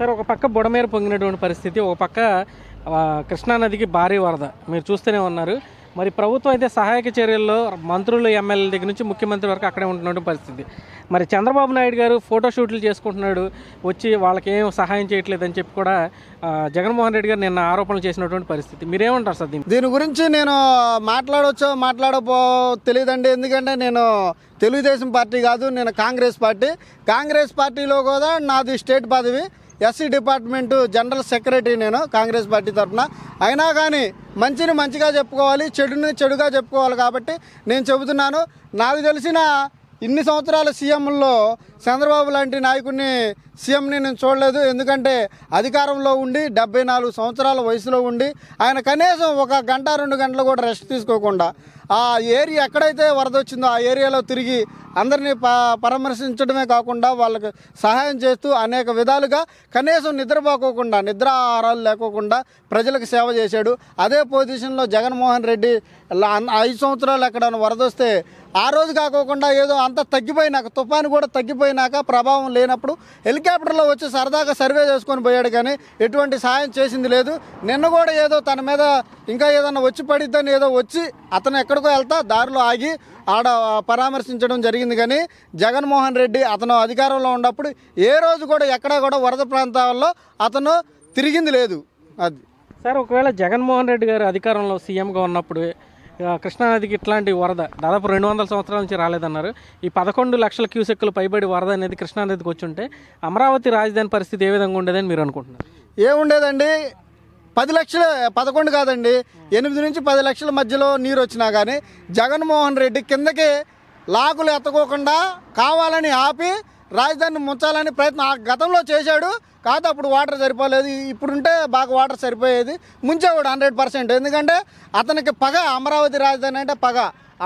Sir ఒక పక్క బుడమేర పొంగినటువంటి పరిస్థితి ఒక పక్క కృష్ణానదికి భారీ వరద. మీరు చూస్తూనే ఉన్నారు. మరి ప్రభుత్వం అయితే సహాయక చర్యల్లో మంత్రులు ఎమ్మెల్యేల దగ్గర నుంచి ముఖ్యమంత్రి వరకు అక్కడే ఉంటున్నటువంటి పరిస్థితి. మరి చంద్రబాబు నాయుడు గారు ఫోటో షూట్లు చేసుకుంటున్నాడు వచ్చి వాళ్ళకి ఏం సహాయం చేయట్లేదని చెప్పి కూడా జగన్మోహన్ రెడ్డి గారు నిన్న ఆరోపణలు చేసినటువంటి పరిస్థితి. మీరేమంటారు సార్ దీన్ని? దీని గురించి నేను మాట్లాడవచ్చో మాట్లాడపో తెలియదండి ఎందుకంటే నేను తెలుగుదేశం పార్టీ కాదు నేను కాంగ్రెస్ పార్టీ. కాంగ్రెస్ పార్టీలో కూడా నాది స్టేట్ పదవి. ఎస్సీ డిపార్ట్మెంటు జనరల్ సెక్రటరీ నేను కాంగ్రెస్ పార్టీ తరఫున. అయినా కానీ మంచిని మంచిగా చెప్పుకోవాలి చెడుని చెడుగా చెప్పుకోవాలి కాబట్టి నేను చెబుతున్నాను. నాకు తెలిసిన ఇన్ని సంవత్సరాల సీఎంలో చంద్రబాబు లాంటి నాయకుడిని సీఎంని నేను చూడలేదు. ఎందుకంటే అధికారంలో ఉండి డెబ్బై నాలుగు సంవత్సరాల వయసులో ఉండి ఆయన కనీసం ఒక గంట రెండు గంటలు కూడా రెస్ట్ తీసుకోకుండా ఆ ఏరియా ఎక్కడైతే వరద వచ్చిందో ఆ ఏరియాలో తిరిగి అందరినీ ప పరామర్శించడమే కాకుండా వాళ్ళకి సహాయం చేస్తూ అనేక విధాలుగా కనీసం నిద్రపోకోకుండా నిద్రాహారాలు లేకోకుండా ప్రజలకు సేవ చేశాడు. అదే పొజిషన్లో జగన్మోహన్ రెడ్డి ఐదు సంవత్సరాలు ఎక్కడ వరద వస్తే ఆ రోజు కాకోకుండా ఏదో అంత తగ్గిపోయినాక తుఫాను కూడా తగ్గిపోయినాక ప్రభావం లేనప్పుడు హెలికాప్టర్లో వచ్చి సరదాగా సర్వే చేసుకొని పోయాడు కానీ ఎటువంటి సాయం చేసింది లేదు. నిన్న కూడా ఏదో తన మీద ఇంకా ఏదన్నా వచ్చి పడిద్దని ఏదో వచ్చి అతను ఎక్కడికో వెళ్తా దారిలో ఆగి ఆడ పరామర్శించడం జరిగింది కానీ జగన్మోహన్ రెడ్డి అతను అధికారంలో ఉన్నప్పుడు ఏ రోజు కూడా ఎక్కడా కూడా వరద ప్రాంతాల్లో అతను తిరిగింది లేదు. అది. సార్ ఒకవేళ జగన్మోహన్ రెడ్డి గారు అధికారంలో సీఎంగా ఉన్నప్పుడు కృష్ణానదికి ఇట్లాంటి వరద దాదాపు రెండు వందల సంవత్సరాల నుంచి రాలేదన్నారు. ఈ పదకొండు లక్షల క్యూసెక్కులు పైబడి వరద అనేది కృష్ణానదికి వచ్చి ఉంటే అమరావతి రాజధాని పరిస్థితి ఏ విధంగా ఉండేదని మీరు అనుకుంటున్నారు? ఏముండేదండి? పది లక్షల పదకొండు కాదండి. ఎనిమిది నుంచి పది లక్షల మధ్యలో నీరు వచ్చినా కానీ జగన్మోహన్ రెడ్డి కిందకి లాకులు ఎత్తకోకుండా కావాలని ఆపి రాజధానిని ముంచాలని ప్రయత్నం ఆ గతంలో చేశాడు కాదు అప్పుడు వాటర్ సరిపోలేదు. ఇప్పుడుంటే బాగా వాటర్ సరిపోయేది. ముంచేవాడు హండ్రెడ్ పర్సెంట్. ఎందుకంటే అతనికి పగ అమరావతి రాజధాని అంటే పగ.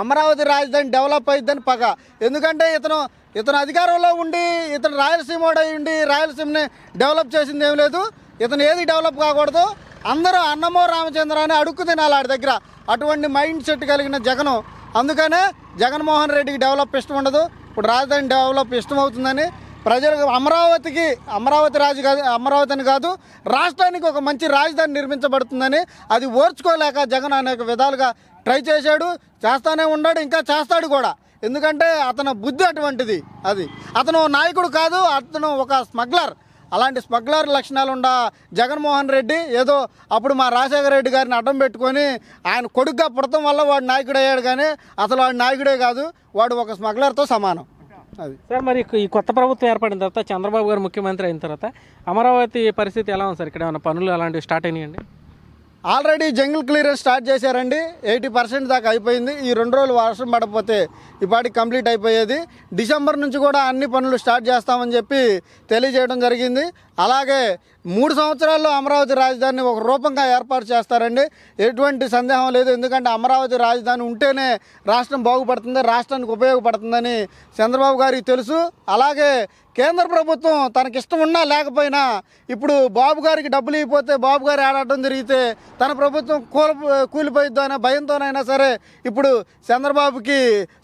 అమరావతి రాజధాని డెవలప్ అయిద్దని పగ. ఎందుకంటే ఇతను ఇతను అధికారంలో ఉండి ఇతను రాయలసీమ ఉండి రాయలసీమని డెవలప్ చేసింది ఏం లేదు. ఇతను ఏది డెవలప్ కాకూడదు. అందరూ అన్నమో రామచంద్ర అని అడుక్కు తినాలి ఆడి దగ్గర. అటువంటి మైండ్ సెట్ కలిగిన జగను. అందుకనే జగన్మోహన్ రెడ్డికి డెవలప్ ఇష్టం ఉండదు. ఇప్పుడు రాజధాని డెవలప్ ఇష్టం అవుతుందని ప్రజలకు అమరావతికి అమరావతి రాజు కాదు అమరావతి అని కాదు రాష్ట్రానికి ఒక మంచి రాజధాని నిర్మించబడుతుందని అది ఓర్చుకోలేక జగన్ అనేక విధాలుగా ట్రై చేశాడు చేస్తానే ఉన్నాడు ఇంకా చేస్తాడు కూడా. ఎందుకంటే అతను బుద్ధి అటువంటిది అది. అతను నాయకుడు కాదు అతను ఒక స్మగ్లర్. అలాంటి స్మగ్లర్ లక్షణాలుండా జగన్మోహన్ రెడ్డి ఏదో అప్పుడు మా రాజశేఖర రెడ్డి గారిని అడ్డం పెట్టుకొని ఆయన కొడుగ్గా పుడతం వల్ల వాడు నాయకుడు అయ్యాడు కానీ అసలు వాడు నాయకుడే కాదు వాడు ఒక స్మగ్లర్తో సమానం. అది. సార్ మరి ఈ కొత్త ప్రభుత్వం ఏర్పడిన తర్వాత చంద్రబాబు గారు ముఖ్యమంత్రి అయిన తర్వాత అమరావతి పరిస్థితి ఎలా ఉంది సార్? ఇక్కడ ఏమైనా పనులు అలాంటివి స్టార్ట్ అయినాయండి? ఆల్రెడీ జంగిల్ క్లియరెన్స్ స్టార్ట్ చేశారండి. ఎయిటీ పర్సెంట్ దాకా అయిపోయింది. ఈ రెండు రోజులు వర్షం పడకపోతే ఇప్పటి కంప్లీట్ అయిపోయేది. డిసెంబర్ నుంచి కూడా అన్ని పనులు స్టార్ట్ చేస్తామని చెప్పి తెలియజేయడం జరిగింది. అలాగే మూడు సంవత్సరాల్లో అమరావతి రాజధానిని ఒక రూపంగా ఏర్పాటు చేస్తారండి. ఎటువంటి సందేహం లేదు. ఎందుకంటే అమరావతి రాజధాని ఉంటేనే రాష్ట్రం బాగుపడుతుంది రాష్ట్రానికి ఉపయోగపడుతుందని చంద్రబాబు గారికి తెలుసు. అలాగే కేంద్ర ప్రభుత్వం తనకి ఇష్టం ఉన్నా లేకపోయినా ఇప్పుడు బాబు గారికి డబ్బులు ఇవ్వకపోతే బాబు గారు ఆడటం తిరిగితే తన ప్రభుత్వం కూల కూలిపోయిద్దో అనే భయంతోనైనా సరే ఇప్పుడు చంద్రబాబుకి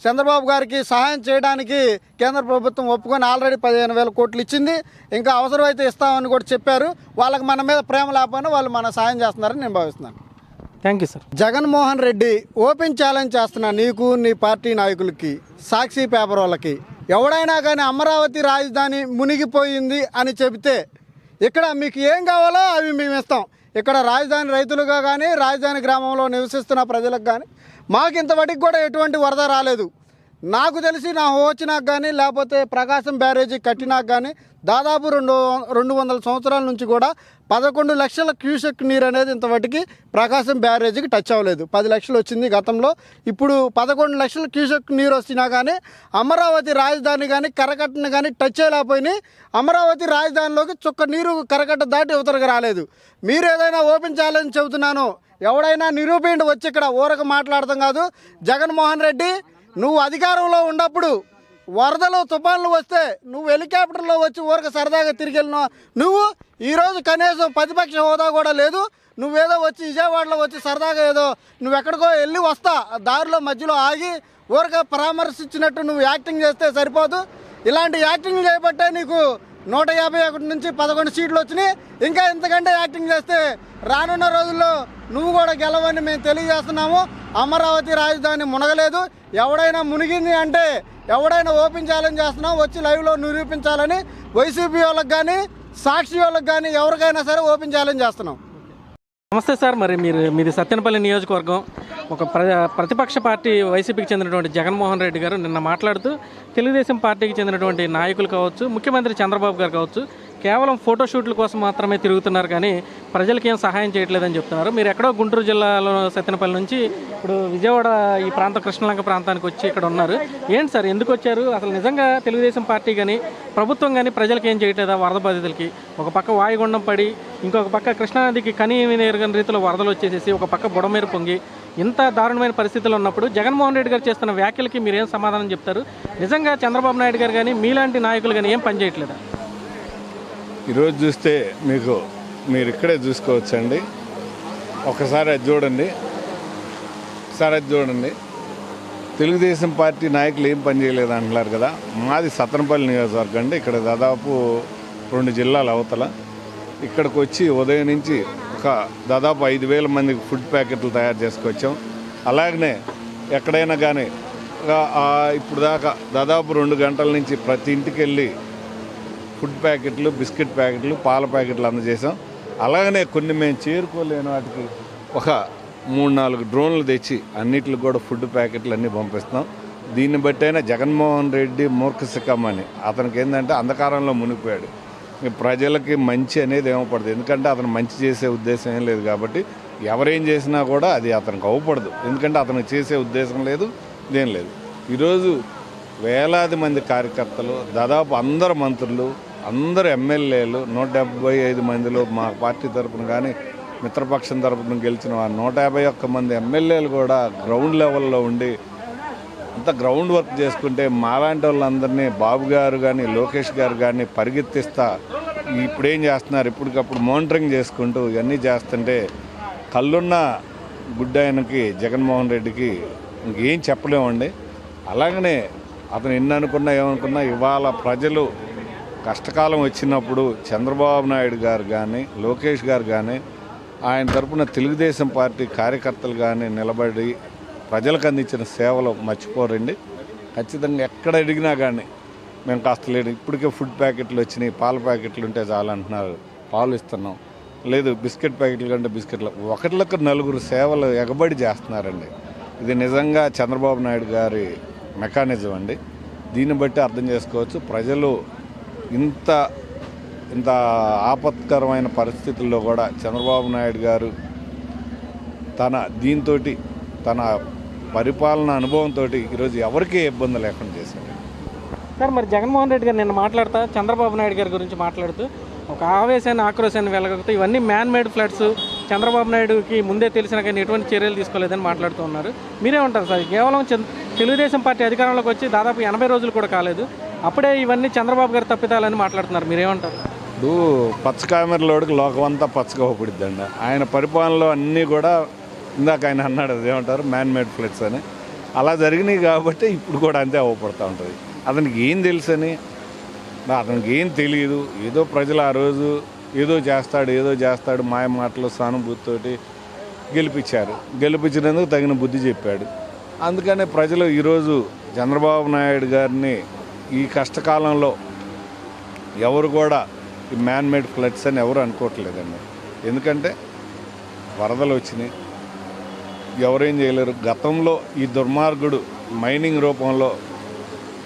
చంద్రబాబు గారికి సహాయం చేయడానికి కేంద్ర ప్రభుత్వం ఒప్పుకొని ఆల్రెడీ పదిహేను వేల కోట్లు ఇచ్చింది. ఇంకా అవసరమైతే ఇస్తామని కూడా చెప్పారు. వాళ్ళకి మన మీద ప్రేమ లేకపోయినా వాళ్ళు మన సాయం చేస్తున్నారని నేను భావిస్తున్నాను. Thank you sir. Jaganmohan Reddy open challenge చేస్తున్నా నీకు నీ పార్టీ నాయకులకి సాక్షి పేపర్ వాళ్ళకి ఎవడైనా కానీ అమరావతి రాజధాని మునిగిపోయింది అని చెబితే ఇక్కడ మీకు ఏం కావాలో అవి మేము ఇస్తాం. ఇక్కడ రాజధాని రైతులుగా కానీ రాజధాని గ్రామంలో నివసిస్తున్న ప్రజలకు కానీ మాకు ఇంతవరకు కూడా ఎటువంటి వరద రాలేదు. నాకు తెలిసి నా వచ్చినాక కానీ లేకపోతే ప్రకాశం బ్యారేజీ కట్టినాక కానీ దాదాపు రెండు రెండు వందల సంవత్సరాల నుంచి కూడా పదకొండు లక్షల క్యూసెక్ నీరు అనేది ఇంతవరకు ప్రకాశం బ్యారేజీకి టచ్ అవ్వలేదు. పది లక్షలు వచ్చింది గతంలో. ఇప్పుడు పదకొండు లక్షల క్యూసెక్ నీరు వచ్చినా కానీ అమరావతి రాజధాని కానీ కరకట్టను కానీ టచ్ చేయలేకపోయినాయి. అమరావతి రాజధానిలోకి చుక్క నీరు కరకట్ట దాటి ఇవతలకు రాలేదు. మీరు ఏదైనా ఓపెన్ చేయాలని చెబుతున్నాను. ఎవడైనా నిరూపిండి వచ్చి ఇక్కడ ఊరకు మాట్లాడతాం కాదు. జగన్మోహన్ రెడ్డి నువ్వు అధికారంలో ఉన్నప్పుడు వరదలు తుఫాన్లు వస్తే నువ్వు హెలికాప్టర్లో వచ్చి ఊరికి సరదాగా తిరిగి వెళ్ళినావు. నువ్వు ఈరోజు కనీసం ప్రతిపక్ష హోదా కూడా లేదు. నువ్వేదో వచ్చి విజయవాడలో వచ్చి సరదాగా ఏదో నువ్వు ఎక్కడికో వెళ్ళి వస్తా. దారిలో మధ్యలో ఆగి ఊరక పరామర్శించినట్టు నువ్వు యాక్టింగ్ చేస్తే సరిపోదు. ఇలాంటి యాక్టింగ్ చేయబట్టే నీకు నూట యాభై ఒకటి నుంచి పదకొండు సీట్లు వచ్చినాయి. ఇంకా ఇంతకంటే యాక్టింగ్ చేస్తే రానున్న రోజుల్లో నువ్వు కూడా గెలవని మేము తెలియజేస్తున్నాము. అమరావతి రాజధాని మునగలేదు. ఎవడైనా మునిగింది అంటే ఎవడైనా ఓపెన్ ఛాలెంజ్ చేస్తున్నాం. వచ్చి లైవ్లో నిరూపించాలని వైసీపీ వాళ్ళకి కానీ సాక్షి వాళ్ళకి కానీ ఎవరికైనా సరే ఓపెన్ ఛాలెంజ్ చేస్తున్నాం. నమస్తే సార్. మరి మీరు మీది సత్యనపల్లి నియోజకవర్గం. ఒక ప్ర ప్రతిపక్ష పార్టీ వైసీపీకి చెందినటువంటి జగన్మోహన్ రెడ్డి గారు నిన్న మాట్లాడుతూ తెలుగుదేశం పార్టీకి చెందినటువంటి నాయకులు కావచ్చు ముఖ్యమంత్రి చంద్రబాబు గారు కావచ్చు కేవలం ఫోటోషూట్ల కోసం మాత్రమే తిరుగుతున్నారు కానీ ప్రజలకి ఏం సహాయం చేయట్లేదని చెప్తున్నారు. మీరు ఎక్కడో గుంటూరు జిల్లాలో సత్యనపల్లి నుంచి ఇప్పుడు విజయవాడ ఈ ప్రాంత కృష్ణలంక ప్రాంతానికి వచ్చి ఇక్కడ ఉన్నారు. ఏంటి సార్? ఎందుకు వచ్చారు? అసలు నిజంగా తెలుగుదేశం పార్టీ కానీ ప్రభుత్వం కానీ ప్రజలకి ఏం చేయట్లేదా వరద బాధితులకి? ఒక పక్క వాయుగుండం పడి ఇంకొక పక్క కృష్ణానదికి కనీ ఎరగని రీతిలో వరదలు వచ్చేసేసి ఒక పక్క బుడమేరు పొంగి ఇంత దారుణమైన పరిస్థితులు ఉన్నప్పుడు జగన్మోహన్ రెడ్డి గారు చేస్తున్న వ్యాఖ్యలకి మీరు ఏం సమాధానం చెప్తారు? నిజంగా చంద్రబాబు నాయుడు గారు కానీ మీలాంటి నాయకులు కానీ ఏం పనిచేయట్లేదా ఈరోజు చూస్తే మీకు మీరు ఇక్కడే చూసుకోవచ్చండి. ఒకసారి అది చూడండి. ఒకసారి అది చూడండి. తెలుగుదేశం పార్టీ నాయకులు ఏం పని చేయలేదు అంటున్నారు కదా. మాది సత్తనపల్లి నియోజకవర్గం అండి. ఇక్కడ దాదాపు రెండు జిల్లాల అవతల. ఇక్కడికి వచ్చి ఉదయం నుంచి ఒక దాదాపు ఐదు వేల మందికి ఫుడ్ ప్యాకెట్లు తయారు చేసుకొచ్చాం. అలాగనే ఎక్కడైనా కానీ ఇప్పుడు దాకా దాదాపు రెండు గంటల నుంచి ప్రతి ఇంటికి వెళ్ళి ఫుడ్ ప్యాకెట్లు బిస్కెట్ ప్యాకెట్లు పాల ప్యాకెట్లు అందజేసాం అలాగనే కొన్ని మేము చేరుకోలేని వాటికి ఒక మూడు నాలుగు డ్రోన్లు తెచ్చి అన్నిటికి కూడా ఫుడ్ ప్యాకెట్లు అన్నీ పంపిస్తాం. దీన్ని బట్టి అయినా జగన్మోహన్ రెడ్డి మూర్ఖశకం అని అతనికి ఏంటంటే అంధకారంలో మునిగిపోయాడు. ప్రజలకి మంచి అనేది ఏమపడదు ఎందుకంటే అతను మంచి చేసే ఉద్దేశం ఏం లేదు కాబట్టి ఎవరేం చేసినా కూడా అది అతనికి అవ్వపడదు. ఎందుకంటే అతను చేసే ఉద్దేశం లేదు దేం లేదు. ఈరోజు వేలాది మంది కార్యకర్తలు దాదాపు అందరు మంత్రులు అందరు ఎమ్మెల్యేలు నూట డెబ్బై ఐదు మందిలో మా పార్టీ తరపున కానీ మిత్రపక్షం తరపున గెలిచిన నూట యాభై ఒక్క మంది ఎమ్మెల్యేలు కూడా గ్రౌండ్ లెవెల్లో ఉండి అంత గ్రౌండ్ వర్క్ చేసుకుంటే మాలాంటి వాళ్ళందరినీ బాబు గారు కానీ లోకేష్ గారు కానీ పరిగెత్తిస్తా ఇప్పుడేం చేస్తున్నారు? ఇప్పటికప్పుడు మానిటరింగ్ చేసుకుంటూ ఇవన్నీ చేస్తుంటే కళ్ళున్న గుడ్డాయనకి జగన్మోహన్ రెడ్డికి ఇంకేం చెప్పలేమండి. అలాగనే అతను ఎన్ని అనుకున్నా ఏమనుకున్నా ఇవాళ ప్రజలు కష్టకాలం వచ్చినప్పుడు చంద్రబాబు నాయుడు గారు కానీ లోకేష్ గారు కానీ ఆయన తరపున తెలుగుదేశం పార్టీ కార్యకర్తలు కానీ నిలబడి ప్రజలకు అందించిన సేవలు మర్చిపోరండి. ఖచ్చితంగా ఎక్కడ అడిగినా కానీ మేము కాస్త లేదు ఇప్పటికే ఫుడ్ ప్యాకెట్లు వచ్చినాయి. పాల ప్యాకెట్లు ఉంటే చాలు అంటున్నారు. పాలు ఇస్తున్నాం. లేదు బిస్కెట్ ప్యాకెట్లు కంటే బిస్కెట్లు. ఒకటిలకు నలుగురు సేవలు ఎగబడి చేస్తున్నారండి. ఇది నిజంగా చంద్రబాబు నాయుడు గారి మెకానిజం అండి. దీన్ని బట్టి అర్థం చేసుకోవచ్చు. ప్రజలు ఇంత ఇంత ఆపత్కరమైన పరిస్థితుల్లో కూడా చంద్రబాబు నాయుడు గారు తన దీంతో తన పరిపాలన అనుభవంతో ఈరోజు ఎవరికీ ఇబ్బంది లేకుండా చేశారు. సార్ మరి జగన్మోహన్ రెడ్డి గారు నేను మాట్లాడతా చంద్రబాబు నాయుడు గారి గురించి మాట్లాడుతూ ఒక ఆవేశాన్ని ఆక్రోశాన్ని వెలగలుగుతూ ఇవన్నీ మ్యాన్ మేడ్ ఫ్లడ్స్ చంద్రబాబు నాయుడుకి ముందే తెలిసిన కానీ ఎటువంటి చర్యలు తీసుకోలేదని మాట్లాడుతూ ఉన్నారు. మీరే ఉంటారు సార్ కేవలం తెలుగుదేశం పార్టీ అధికారంలోకి వచ్చి దాదాపు ఎనభై రోజులు కూడా కాలేదు. అప్పుడే ఇవన్నీ చంద్రబాబు గారు తప్పితాలని మాట్లాడుతున్నారు. మీరేమంటారు? ఇప్పుడు పచ్చ కామెరలోడికి లోకమంతా పచ్చగా ఊపిడిద్దండి ఆయన పరిపాలనలో అన్నీ కూడా ఇందాక ఆయన అన్నాడు ఏమంటారు మ్యాన్ మేడ్ అని. అలా జరిగినాయి కాబట్టి ఇప్పుడు కూడా అంతే అవ్వపడుతూ ఉంటుంది. అతనికి ఏం తెలుసని? అతనికి ఏం తెలియదు ఏదో ప్రజలు ఆ రోజు ఏదో చేస్తాడు ఏదో చేస్తాడు మాయ మాటలు సానుభూతితోటి గెలిపించారు. గెలిపించినందుకు తగిన బుద్ధి చెప్పాడు. అందుకనే ప్రజలు ఈరోజు చంద్రబాబు నాయుడు గారిని ఈ కష్టకాలంలో ఎవరు కూడా ఈ మ్యాన్ మేడ్ ఫ్లడ్స్ అని ఎవరు అనుకోవట్లేదండి. ఎందుకంటే వరదలు వచ్చినాయి. ఎవరేం చేయలేరు. గతంలో ఈ దుర్మార్గుడు మైనింగ్ రూపంలో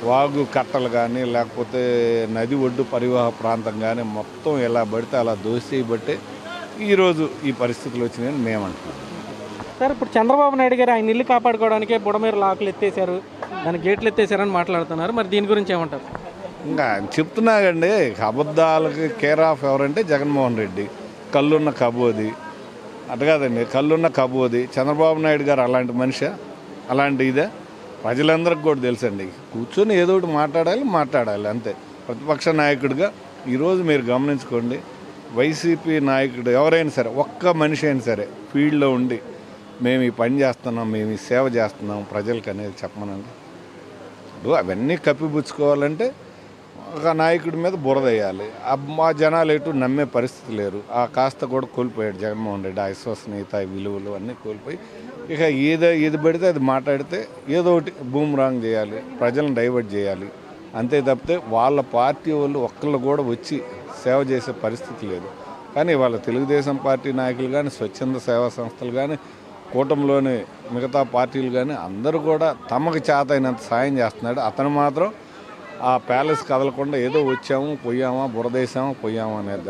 వాగు కట్టలు కానీ లేకపోతే నది ఒడ్డు పరివాహ ప్రాంతం కానీ మొత్తం ఎలా పడితే అలా దోసేయబట్టే ఈరోజు ఈ పరిస్థితులు వచ్చినాయని మేము అంటున్నాం సార్ ఇప్పుడు చంద్రబాబు నాయుడు గారు ఆయన ఇల్లు కాపాడుకోవడానికే బుడమేరు లాకులు ఎత్తేసారు దాని గేట్లు ఎత్తేసారని మాట్లాడుతున్నారు. మరి దీని గురించి ఏమంటారు? ఇంకా ఆయన చెప్తున్నాగండి అబద్ధాలకి కేర్ ఆఫ్ ఎవరంటే జగన్మోహన్ రెడ్డి. కళ్ళున్న కబోది. అటు కాదండి కళ్ళున్న కబోది. చంద్రబాబు నాయుడు గారు అలాంటి మనిషి? అలాంటి ఇదే? ప్రజలందరికీ కూడా తెలుసండి కూర్చొని ఏదో ఒకటి మాట్లాడాలి మాట్లాడాలి అంతే. ప్రతిపక్ష నాయకుడిగా ఈరోజు మీరు గమనించుకోండి వైసీపీ నాయకుడు ఎవరైనా సరే ఒక్క మనిషి అయినా సరే ఫీల్డ్లో ఉండి మేము ఈ పని చేస్తున్నాం మేము ఈ సేవ చేస్తున్నాం ప్రజలకు అనేది చెప్పమనండి. ఇప్పుడు అవన్నీ కప్పిపుచ్చుకోవాలంటే ఒక నాయకుడి మీద బురద వేయాలి. మా జనాలు ఎటు నమ్మే పరిస్థితి లేరు. ఆ కాస్త కూడా కోల్పోయాడు జగన్మోహన్ రెడ్డి. ఆ విశ్వసనీయత విలువలు అన్నీ కోల్పోయి ఇక ఏదో ఏది పెడితే అది మాట్లాడితే ఏదో ఒకటి బూమ్ చేయాలి ప్రజలను డైవర్ట్ చేయాలి. అంతే తప్పితే వాళ్ళ పార్టీ వాళ్ళు ఒక్కళ్ళు కూడా వచ్చి సేవ చేసే పరిస్థితి లేదు. కానీ వాళ్ళ తెలుగుదేశం పార్టీ నాయకులు కానీ స్వచ్ఛంద సేవా సంస్థలు కానీ కూటమిలోని మిగతా పార్టీలు కానీ అందరూ కూడా తమకు చేతైనంత సాయం చేస్తున్నాడు. అతను మాత్రం ఆ ప్యాలెస్ కదలకుండా ఏదో వచ్చాము పోయామా బురదేశామా పోయామా అనేది